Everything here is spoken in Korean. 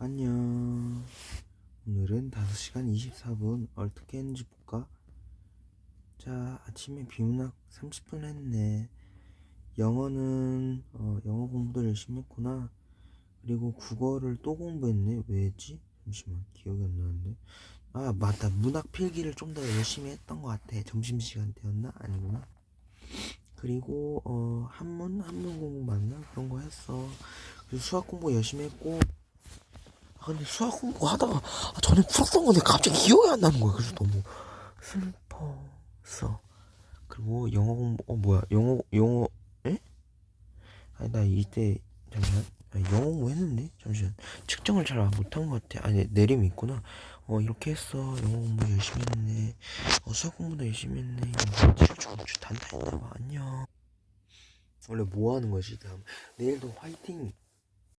안녕. 오늘은 5시간 24분 어떻게 했는지 볼까? 자, 아침에 비문학 30분 했네. 영어는 어, 영어 공부도 열심히 했구나. 그리고 국어를 또 공부했네. 왜 했지? 잠시만 기억이 안 나는데. 아 맞다. 문학 필기를 좀 더 열심히 했던 것 같아. 점심 시간 때였나? 아니구나. 그리고 어 한문 한문 공부 맞나? 그런 거 했어. 그리고 수학 공부 열심히 했고 아 근데 수학 공부 하다가 아, 전에 풀었던 건데 갑자기 기억이 안 나는 거야. 그래서 너무 슬펐어. 그리고 영어 공부 어 뭐야 영어 영어 에? 아니 나 이때 잠시만 아, 영어 공부 했는데 잠시만 측정을 잘 못한 것 같아. 아니 내림이 있구나. 어 이렇게 했어. 영어 공부 열심히 했네. 어 수학 공부도 열심히 했네. 이거 좀 단단했나 봐. 안녕. 원래 뭐 하는 거지 다음 내일도 화이팅